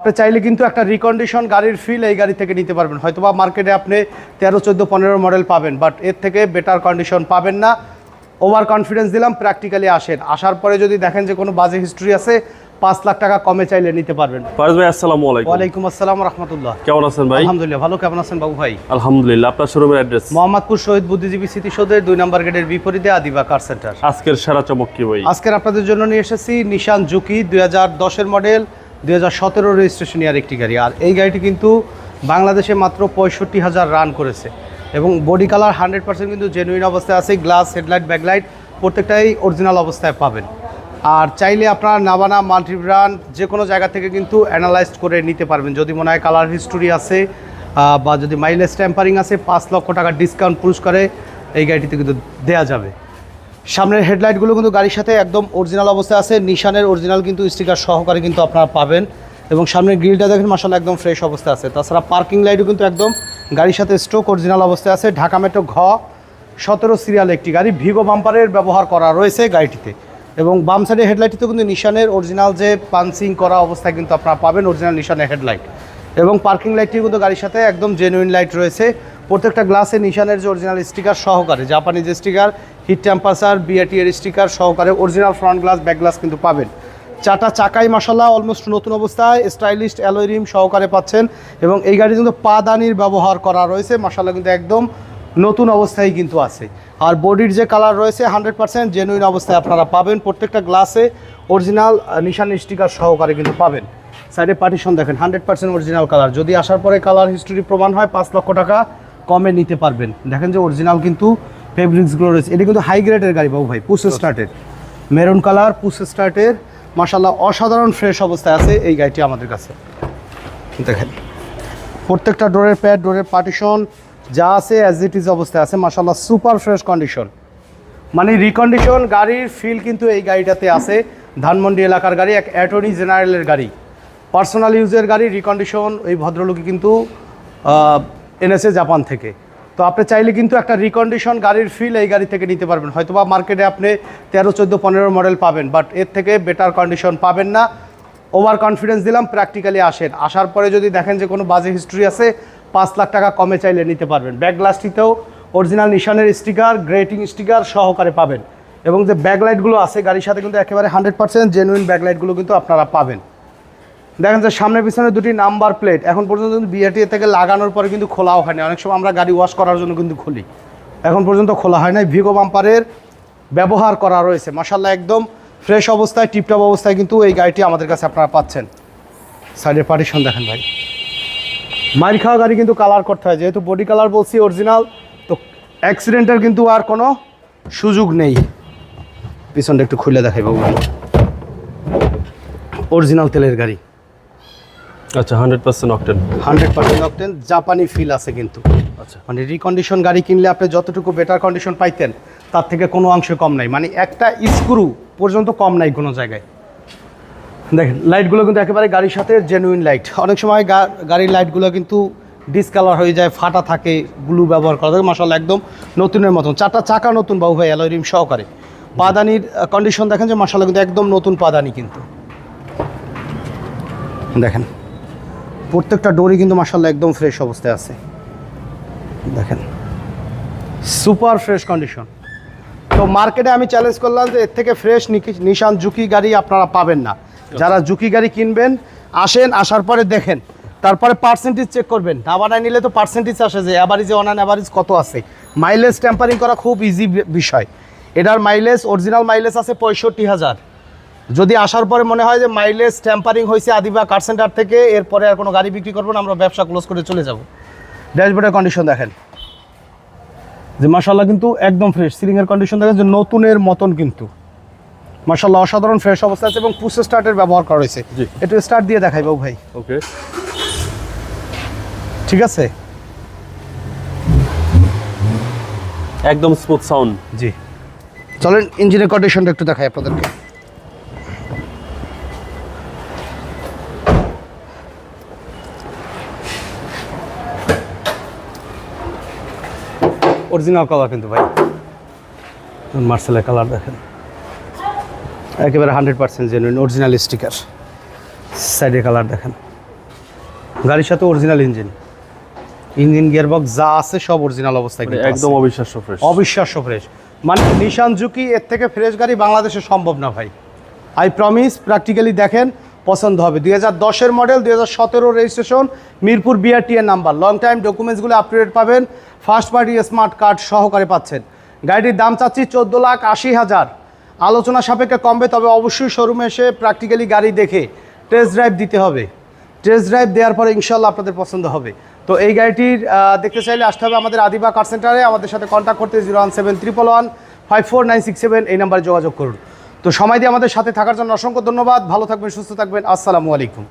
আপনি চাইলে কিন্তু একটা রিকন্ডিশন গাড়ির ফিল এই গাড়ি থেকে নিতে পারবেন। হয়তো বা মার্কেটে আপনি তেরো চোদ্দ পনেরো মডেল পাবেন বাট এর থেকে বেটার কন্ডিশন পাবেন না। ওভার কনফিডেন্স দিলাম প্র্যাকটিক্যালি আসেন। আসার পরে যদি দেখেন যে কোনো বাজে হিস্ট্রি আছে পাঁচ লাখ টাকা কমে চাইলে নিতে পারবেন। ফারুজ ভাই আসসালামু আলাইকুম। ওয়ালাইকুম আসসালাম রহমতুল্লাহ কেমন আছেন ভাই? আলহামদুলিল্লাহ ভালো। কেমন আছেন বাবু ভাই? আলহামদুলিল্লাহ আপনার শোরুমের অ্যাড্রেস মোহাম্মদপুর শহীদ বুদ্ধিজীবী স্মৃতিসৌধের দুই নম্বর গেটের বিপরীতে আদিবা কার সেন্টার আজকের সেরা চমক কি ভাই? আজকের আপনাদের জন্য নিয়ে এসেছি নিশান জুকি দুই হাজার দশের মডেল দুই হাজার সতেরো রেজিস্ট্রেশন ইয়ার একটি গাড়ি। আর এই গাড়িটি কিন্তু বাংলাদেশে মাত্র পঁয়ষট্টি হাজার রান করেছে। এবং বডি কালার হান্ড্রেড পার্সেন্ট কিন্তু জেনুইন অবস্থায় আছে গ্লাস হেডলাইট ব্যাকলাইট প্রত্যেকটাই অরিজিনাল অবস্থায় পাবেন। আর চাইলে আপনার নাবানা মাল্টি যে কোনো জায়গা থেকে কিন্তু অ্যানালাইজ করে নিতে পারবেন। যদি মনে হয় কালার হিস্টোরি আছে বা যদি মাইলেজ ট্যাম্পারিং আছে, পাঁচ লক্ষ টাকার ডিসকাউন্ট পুরস্কারে এই গাড়িটিতে কিন্তু দেওয়া যাবে। সামনের হেডলাইটগুলো কিন্তু গাড়ির সাথে একদম অরিজিনাল অবস্থায় আছে। নিশানের অরিজিনাল কিন্তু স্টিকার সহকারে কিন্তু আপনারা পাবেন। এবং সামনের গ্রিলটা দেখেন মাসাল একদম ফ্রেশ অবস্থায় আছে। তাছাড়া পার্কিং লাইটও কিন্তু একদম গাড়ির সাথে স্ট্রোক অরিজিনাল অবস্থায় আছে। ঢাকা মেট্রো ঘ, সতেরো সিরিয়াল একটি গাড়ি ভিগো বাম্পারের ব্যবহার করা রয়েছে গাড়িটিতে। এবং বাম সাইডের হেডলাইটটিতে কিন্তু নিশানের অরিজিনাল যে পাঞ্চিং করা অবস্থায় কিন্তু আপনারা পাবেন অরিজিনাল নিশানের হেডলাইট এবং পার্কিং লাইটটি কিন্তু গাড়ির সাথে একদম জেনুইন লাইট রয়েছে। প্রত্যেকটা গ্লাসে নিশানের যে অরিজিনাল স্টিকার সহকারে, জাপানি যে স্টিকার হিট টেম্পারেচার বিআরটি এর স্টিকার সহকারে original front glass back glass কিন্তু পাবেন। চাটা চাকাই মাসাল্লাহ অলমোস্ট নতুন অবস্থায় স্টাইলিশ অ্যালোয় রিম সহকারে পাচ্ছেন এবং এই গাড়ি কিন্তু পাদানির ব্যবহার করা রয়েছে মাসাল্লাহ কিন্তু একদম নতুন অবস্থায় কিন্তু আছে। আর বডির যে কালার রয়েছে হান্ড্রেড পার্সেন্ট জেনুইন অবস্থায় আপনারা পাবেন, প্রত্যেকটা গ্লাসে অরিজিনাল নিশান স্টিকার সহকারে কিন্তু পাবেন। সাইডে পার্টিশন দেখেন হান্ড্রেড পার্সেন্ট অরিজিনাল কালার যদি আসার পরে কালার হিস্টোরি প্রমাণ হয়, পাঁচ লক্ষ টাকা কমে নিতে পারবেন। দেখেন যে অরিজিনাল কিন্তু ফেব্রিক্সগুলো রয়েছে এটি কিন্তু হাই গ্রেডের গাড়ি বাবু ভাই পুস স্টার্টের মেরুন কালার পুস স্টার্টের মাসাল্লাহ অসাধারণ ফ্রেশ অবস্থায় আছে এই গাড়িটি আমাদের কাছে। দেখেন প্রত্যেকটা ডোরের প্যাড ডোরের পার্টিশন যা আছে অ্যাজ ইট ইজ অবস্থায় আছে মাসাল্লাহ সুপার ফ্রেশ কন্ডিশন মানে রিকন্ডিশন গাড়ির ফিল কিন্তু এই গাড়িটাতে আছে। ধানমন্ডি এলাকার গাড়ি এক অ্যাটর্নি জেনারেলের গাড়ি। পার্সোনাল ইউজের গাড়ি রিকন্ডিশন এই ভদ্রলোকে কিন্তু এনেছে জাপান থেকে। তো আপনি চাইলে কিন্তু একটা রিকন্ডিশন গাড়ির ফিল এই গাড়ি থেকে নিতে পারবেন। হয়তো বা মার্কেটে আপনি তেরো, চোদ্দ, পনেরো মডেল পাবেন বাট এর থেকে বেটার কন্ডিশন পাবেন না। ওভার কনফিডেন্স দিলাম প্র্যাকটিক্যালি আসেন। আসার পরে যদি দেখেন যে কোনো বাজে হিস্ট্রি আছে, পাঁচ লাখ টাকা কমে চাইলে নিতে পারবেন। ব্যাক গ্লাসটিতেও অরিজিনাল নিশানের স্টিকার গ্রেটিং স্টিকার সহকারে পাবেন। এবং যে ব্যাকলাইটগুলো আছে, গাড়ির সাথে কিন্তু একেবারে হান্ড্রেড পার্সেন্ট জেনুইন ব্যাকলাইটগুলো কিন্তু আপনারা পাবেন। দেখেন যে সামনে পিছনে দুটি নাম্বার প্লেট। এখন পর্যন্ত কিন্তু বিআরটি থেকে লাগানোর পরে কিন্তু খোলাও হয়নি। অনেক সময় আমরা গাড়ি ওয়াশ করার জন্য কিন্তু খুলি। এখন পর্যন্ত খোলা হয় নাই। ভিগো বাম্পারের ব্যবহার করা রয়েছে। মাসাল্লাহ একদম ফ্রেশ অবস্থায় টিপটপ অবস্থায় কিন্তু এই গাড়িটি আমাদের কাছে আপনারা পাচ্ছেন। সাইডের পার্টিশন দেখেন ভাই। মাইর খাওয়া গাড়ি কিন্তু কালার করতে হয়। যেহেতু বডি কালার বলছি অরিজিনাল তো অ্যাক্সিডেন্টের কিন্তু আর কোনো সুযোগ নেই। পিছনটা একটু খুলে দেখাই বাবু। অরিজিনাল তেলের গাড়ি। আচ্ছা অকটেন অকটেন জাপানি ফিল আছে কিন্তু। আচ্ছা। মানে রিকন্ডিশন গাড়ি কিনলে আপনি যতটুকু বেটার কন্ডিশন পাইতেন তার থেকে কোনো অংশে কম নাই। মানে একটা স্ক্রু পর্যন্ত কম নাই কোনো জায়গায়। দেখেন লাইটগুলো কিন্তু একেবারে গাড়ির সাথে জেনুইন লাইট অনেক সময় গাড়ির লাইটগুলো কিন্তু ডিসকালার হয়ে যায় ফাটা থাকে গ্লু ব্যবহার করা থাকে মাসাল্লাহ একদম নতুনের মতন। চারটা চাকা নতুন বাবু ভাই অ্যালয় রিম সহকারে। পাদানির কন্ডিশন দেখেন যে মাসাল্লাহ কিন্তু একদম নতুন পাদানি কিন্তু। দেখেন। প্রত্যেকটা ডোরই কিন্তু মাসাল্লাহ একদম ফ্রেশ অবস্থায় আছে। দেখেন। সুপার ফ্রেশ কন্ডিশন তো মার্কেটে আমি চ্যালেঞ্জ করলাম যে এর থেকে ফ্রেশ নিশান জুকি গাড়ি আপনারা পাবেন না। যারা জুকি গাড়ি কিনবেন, আসেন, আসার পরে দেখেন। তারপরে পার্সেন্টেজ চেক করবেন। না বানায় নিলে তো পার্সেন্টেজ আসে যে অ্যাভারেজে অনান অ্যাভারেজ কত আছে? মাইলেজ টেম্পারিং করা খুব ইজি বিষয়। এটার মাইলেজ অরিজিনাল মাইলেজ আছে পঁয়ষট্টি হাজার। যদি আসার পরে মনে হয় যে মাইলেজ ট্যাম্পারিং হয়েছে আদিবা কার সেন্টার থেকে এরপরে আর কোনো গাড়ি বিক্রি করব না আমরা ব্যবসা ক্লোজ করে চলে যাব। ড্যাশবোর্ডের কন্ডিশন দেখেন। যে মাসাল্লাহ কিন্তু একদম ফ্রেশ সিলিংয়ের কন্ডিশন দেখেন যে নতুনের মতন কিন্তু। মাসাল্লাহ অসাধারণ ফ্রেশ অবস্থা আছে এবং পুশ স্টার্টের ব্যবহার করা হয়েছে। একটু স্টার্ট দিয়ে দেখাই বাবু ভাই। ওকে। ঠিক আছে? একদম স্মুথ সাউন্ড জি। চলেন ইঞ্জিনের কন্ডিশনটা একটু দেখাই আপনাদেরকে। অরিজিনাল কালার কিন্তু ভাই। মার্সেলের কালার দেখেন। একেবারে hundred percent genuine original sticker সাইডের কালার দেখেন। গাড়ির সাথে অরিজিনাল ইঞ্জিন ইঞ্জিন গিয়ারবক্স যা আছে সব অরিজিনাল অবস্থায় মানে একদম অবিশ্বাস্য ফ্রেশ অবিশ্বাস্য ফ্রেশ মানে নিশান জুকি এর থেকে ফ্রেশ গাড়ি বাংলাদেশে সম্ভব না ভাই। আই প্রমিস প্র্যাকটিক্যালি দেখেন পছন্দ হবে। দুই হাজার দশের মডেল দুই হাজার সতেরো রেজিস্ট্রেশন মিরপুর বিআরটি এর নাম্বার লং টাইম ডকুমেন্টসগুলো আপ টু ডেট পাবেন। ফার্স্ট পার্টি স্মার্ট কার্ড সহকারে পাচ্ছেন। গাড়িটির দাম চাচ্ছি চোদ্দ লাখ আশি হাজার। আলোচনা সাপেক্ষে কমবে তবে অবশ্যই শোরুমে এসে প্র্যাকটিক্যালি গাড়ি দেখে টেস্ট ড্রাইভ দিতে হবে। টেস্ট ড্রাইভ দেওয়ার পরে ইনশাল্লাহ আপনাদের পছন্দ হবে। তো এই গাড়িটির দেখতে চাইলে আসতে হবে আমাদের আদিবা কার সেন্টারে আমাদের সাথে কন্ট্যাক্ট করতে zero one seven triple one five four nine six seven এই নাম্বারে যোগাযোগ করুন। তো সময় দিয়ে আমাদের সাথে থাকার জন্য অসংখ্য ধন্যবাদ। ভালো থাকবেন, সুস্থ থাকবেন। আসসালামু আলাইকুম।